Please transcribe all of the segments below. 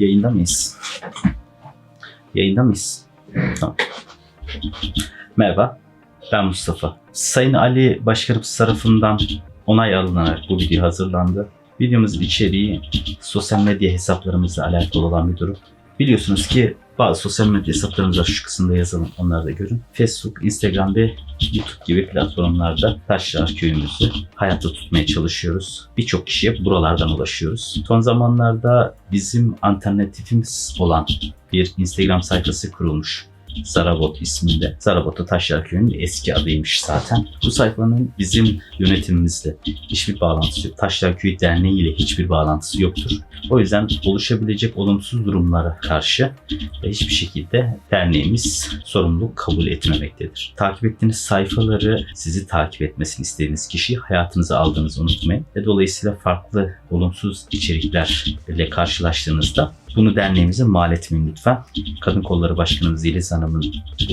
Yayında mıyız? Yayında mıyız? Tamam. Merhaba, ben Mustafa. Sayın Ali Başkanımız tarafından onay alınarak bu video hazırlandı. Videomuzun içeriği sosyal medya hesaplarımızla alakalı olan bir durum. Biliyorsunuz ki bazı sosyal medya hesaplarımız şu kısımda yazalım onları da görün. Facebook, Instagram ve YouTube gibi platformlarda Taşlar köyümüzü hayatta tutmaya çalışıyoruz. Birçok kişiye buralardan ulaşıyoruz. Son zamanlarda bizim alternatifimiz olan bir Instagram sayfası kurulmuş. Zarabot isminde. Zarabot'ta Taşlar Köyü'nün eski adıymış zaten. Bu sayfanın bizim yönetimimizle hiçbir bağlantısı yok. Taşlar Köyü Derneği ile hiçbir bağlantısı yoktur. O yüzden oluşabilecek olumsuz durumlara karşı hiçbir şekilde derneğimiz sorumluluk kabul etmemektedir. Takip ettiğiniz sayfaları sizi takip etmesini istediğiniz kişiyi hayatınıza aldığınızı unutmayın. Ve dolayısıyla farklı olumsuz içeriklerle karşılaştığınızda bunu derneğimize mal etmeyin lütfen. Kadın Kolları Başkanımız Yeliz Hanım'ın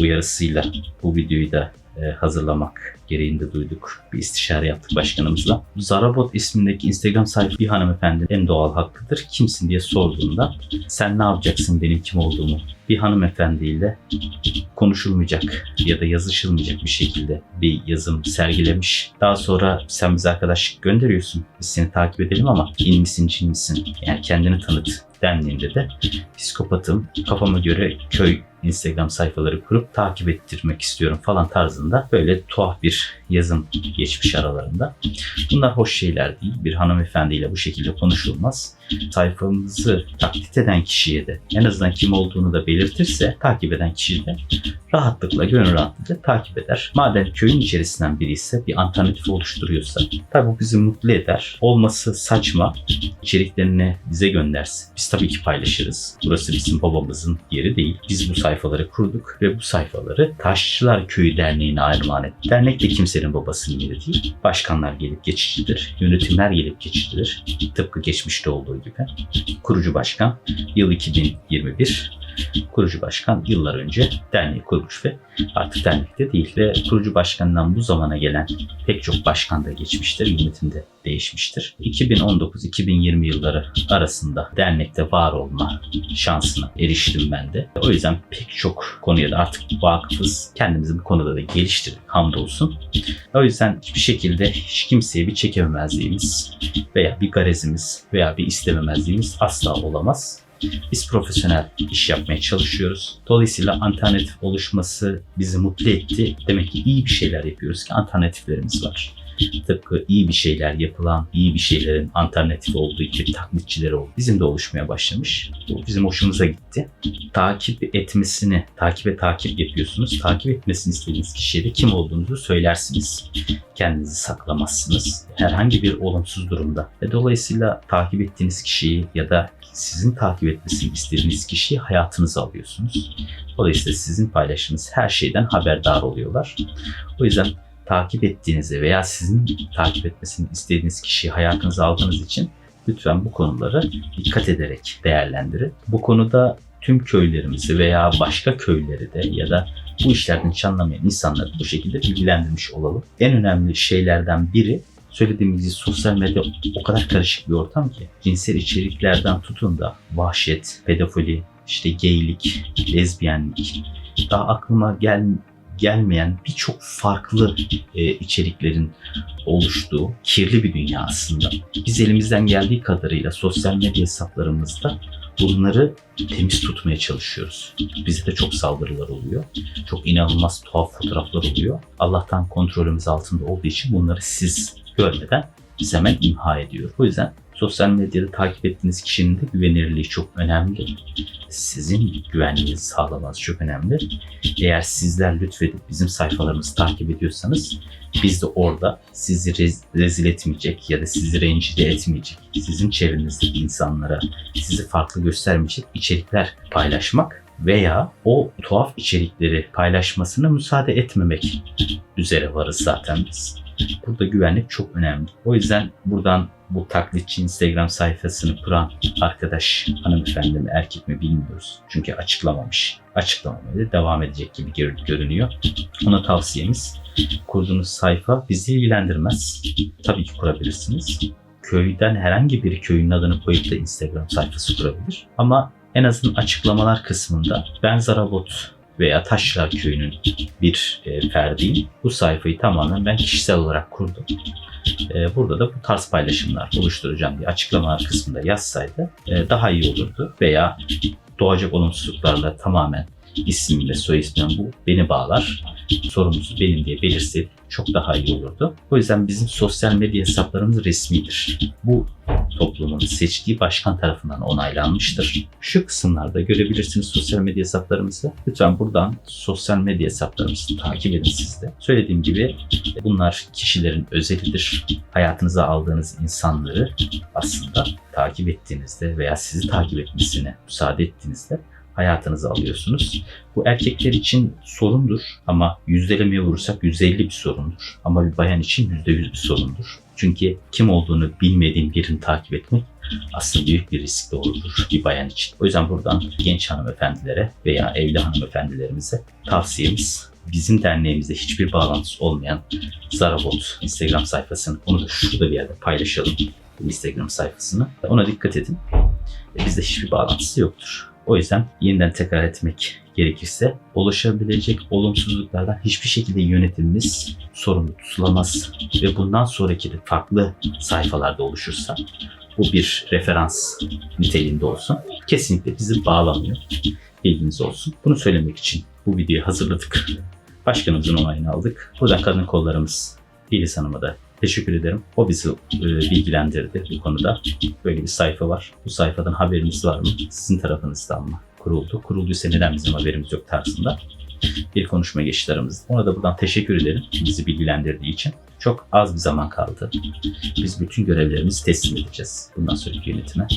uyarısıyla bu videoyu da e, hazırlamak gereğinde duyduk. Bir istişare yaptık başkanımızla. Zarabot ismindeki Instagram sayfa bir hanımefendinin en doğal hakkıdır. Kimsin diye sorduğunda sen ne yapacaksın benim kim olduğumu bir hanımefendiyle konuşulmayacak ya da yazışılmayacak bir şekilde bir yazım sergilemiş. Daha sonra sen bize arkadaşlık gönderiyorsun. Biz seni takip edelim ama in misin cin misin? Yani kendini tanıt dendiğinde de psikopatım kafama göre köy Instagram sayfaları kurup takip ettirmek istiyorum falan tarzında böyle tuhaf bir yazım geçmiş aralarında. Bunlar hoş şeyler değil. Bir hanımefendiyle bu şekilde konuşulmaz. Sayfamızı taklit eden kişiye de en azından kim olduğunu da belirtirse takip eden kişi de rahatlıkla, gönül rahatlığıyla takip eder. Madem köyün içerisinden biri ise bir alternatif oluşturuyorsa tabi bu bizi mutlu eder. Olması saçma. içeriklerini bize göndersin. Biz tabii ki paylaşırız. Burası bizim babamızın yeri değil. Biz bu sayfaları kurduk ve bu sayfaları Taşçılar Köyü Derneği'ne armağan ettik. Dernek de kimsenin babasının yeri değil. Başkanlar gelip geçicidir. Yönetimler gelip geçicidir. Tıpkı geçmişte olduğu. Kurucu başkan yıl 2021 kurucu başkan yıllar önce derneği kurmuş ve artık dernekte değil ve kurucu başkandan bu zamana gelen pek çok başkan da geçmiştir, yönetimde değişmiştir. 2019-2020 yılları arasında dernekte var olma şansına eriştim ben de. O yüzden pek çok konuya da artık vakıfız. Kendimizi bu konuda da geliştirdik hamdolsun. O yüzden hiçbir şekilde hiç kimseye bir çekememezliğimiz veya bir garezimiz veya bir istememezliğimiz asla olamaz. Biz profesyonel iş yapmaya çalışıyoruz. Dolayısıyla alternatif oluşması bizi mutlu etti. Demek ki iyi bir şeyler yapıyoruz ki alternatiflerimiz var. Tıpkı iyi bir şeyler yapılan, iyi bir şeylerin alternatif olduğu için taklitçileri oldu. Bizim de oluşmaya başlamış. Bizim hoşumuza gitti. Takip etmesini, takip ve takip yapıyorsunuz. Takip etmesini istediğiniz kişiye de kim olduğunuzu söylersiniz. Kendinizi saklamazsınız. Herhangi bir olumsuz durumda. Ve dolayısıyla takip ettiğiniz kişiyi ya da sizin takip etmesini istediğiniz kişiyi hayatınıza alıyorsunuz. Dolayısıyla sizin paylaştığınız her şeyden haberdar oluyorlar. O yüzden takip ettiğinizi veya sizin takip etmesini istediğiniz kişiyi hayatınıza aldığınız için lütfen bu konuları dikkat ederek değerlendirin. Bu konuda tüm köylerimizi veya başka köyleri de ya da bu işlerden hiç anlamayan insanları bu şekilde bilgilendirmiş olalım. En önemli şeylerden biri söylediğimiz gibi sosyal medya o kadar karışık bir ortam ki cinsel içeriklerden tutun da vahşet, pedofili, işte geylik, lezbiyenlik daha aklıma gel gelmeyen birçok farklı e, içeriklerin oluştuğu kirli bir dünya aslında. Biz elimizden geldiği kadarıyla sosyal medya hesaplarımızda bunları temiz tutmaya çalışıyoruz. Bize de çok saldırılar oluyor. Çok inanılmaz tuhaf fotoğraflar oluyor. Allah'tan kontrolümüz altında olduğu için bunları siz görmeden biz hemen imha ediyor. O yüzden sosyal medyada takip ettiğiniz kişinin de güvenilirliği çok önemli. Sizin güvenliğinizi sağlamanız çok önemli. Eğer sizler lütfedip bizim sayfalarımızı takip ediyorsanız biz de orada sizi rez- rezil etmeyecek ya da sizi rencide etmeyecek, sizin çevrenizdeki insanlara sizi farklı göstermeyecek içerikler paylaşmak veya o tuhaf içerikleri paylaşmasına müsaade etmemek üzere varız zaten biz. Burada güvenlik çok önemli. O yüzden buradan bu taklitçi Instagram sayfasını kuran arkadaş hanımefendi mi erkek mi bilmiyoruz. Çünkü açıklamamış. Açıklamamaya da devam edecek gibi gör- görünüyor. Ona tavsiyemiz kurduğunuz sayfa bizi ilgilendirmez. Tabii ki kurabilirsiniz. Köyden herhangi bir köyün adını koyup da Instagram sayfası kurabilir. Ama en azından açıklamalar kısmında ben Zarabot veya Taşra köyünün bir e, ferdiyim. Bu sayfayı tamamen ben kişisel olarak kurdum. E, burada da bu tarz paylaşımlar oluşturacağım diye açıklamalar kısmında yazsaydı e, daha iyi olurdu. Veya doğacak olumsuzluklarla tamamen ismimle soy ismim bu beni bağlar. Sorumlusu benim diye belirse çok daha iyi olurdu. O yüzden bizim sosyal medya hesaplarımız resmidir. Bu toplumun seçtiği başkan tarafından onaylanmıştır. Şu kısımlarda görebilirsiniz sosyal medya hesaplarımızı. Lütfen buradan sosyal medya hesaplarımızı takip edin siz de. Söylediğim gibi bunlar kişilerin özelidir. Hayatınıza aldığınız insanları aslında takip ettiğinizde veya sizi takip etmesine müsaade ettiğinizde hayatınıza alıyorsunuz. Bu erkekler için sorundur ama yüzdelemeye vurursak %50 bir sorundur. Ama bir bayan için %100 bir sorundur. Çünkü kim olduğunu bilmediğin birini takip etmek aslında büyük bir risk doğurur bir bayan için. O yüzden buradan genç hanımefendilere veya evli hanımefendilerimize tavsiyemiz bizim derneğimizde hiçbir bağlantısı olmayan Zarabot Instagram sayfasını onu da şurada bir yerde paylaşalım. Instagram sayfasını. Ona dikkat edin. Bizde hiçbir bağlantısı yoktur. O yüzden yeniden tekrar etmek gerekirse ulaşabilecek olumsuzluklardan hiçbir şekilde yönetimimiz sorumlu tutulamaz ve bundan sonraki de farklı sayfalarda oluşursa bu bir referans niteliğinde olsun. Kesinlikle bizi bağlamıyor. Bilginiz olsun. Bunu söylemek için bu videoyu hazırladık. Başkanımızın onayını aldık. Buradan kadın kollarımız Filiz Hanım'a da teşekkür ederim. O bizi e, bilgilendirdi bu konuda. Böyle bir sayfa var. Bu sayfadan haberiniz var mı? Sizin tarafınızdan mı kuruldu? Kurulduysa neden bizim haberimiz yok tarzında bir konuşma geçti aramızda. Ona da buradan teşekkür ederim bizi bilgilendirdiği için. Çok az bir zaman kaldı. Biz bütün görevlerimizi teslim edeceğiz bundan sonraki yönetime.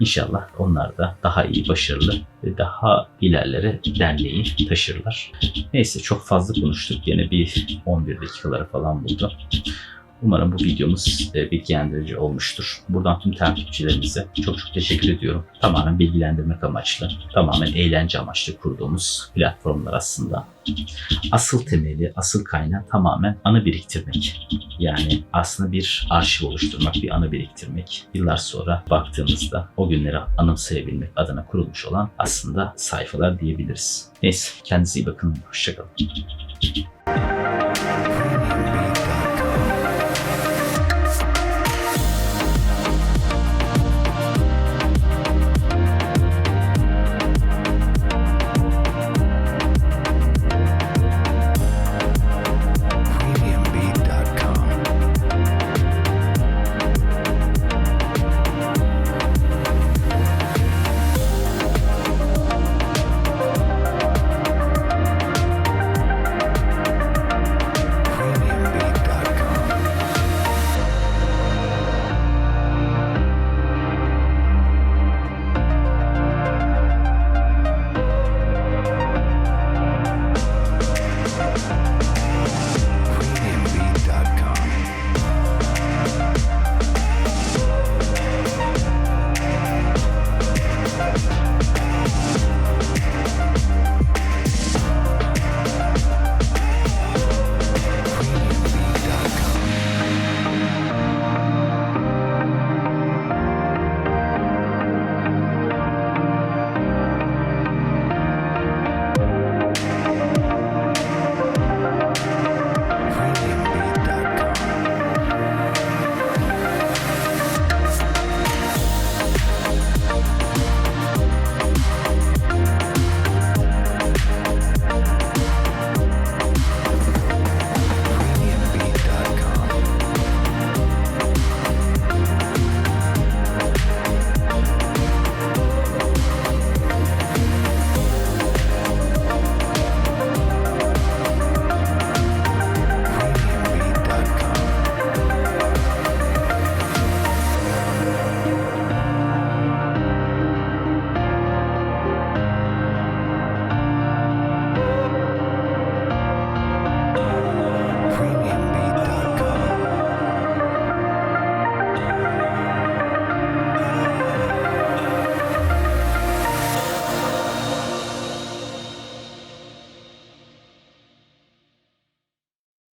İnşallah onlar da daha iyi, başarılı ve daha ilerlere derneği taşırlar. Neyse çok fazla konuştuk. Yine bir 11 dakikaları falan buldu. Umarım bu videomuz e, bilgilendirici olmuştur. Buradan tüm takipçilerimize çok çok teşekkür ediyorum. Tamamen bilgilendirmek amaçlı, tamamen eğlence amaçlı kurduğumuz platformlar aslında. Asıl temeli, asıl kaynağı tamamen anı biriktirmek. Yani aslında bir arşiv oluşturmak, bir anı biriktirmek. Yıllar sonra baktığımızda o günleri anımsayabilmek adına kurulmuş olan aslında sayfalar diyebiliriz. Neyse kendinize iyi bakın. Hoşçakalın.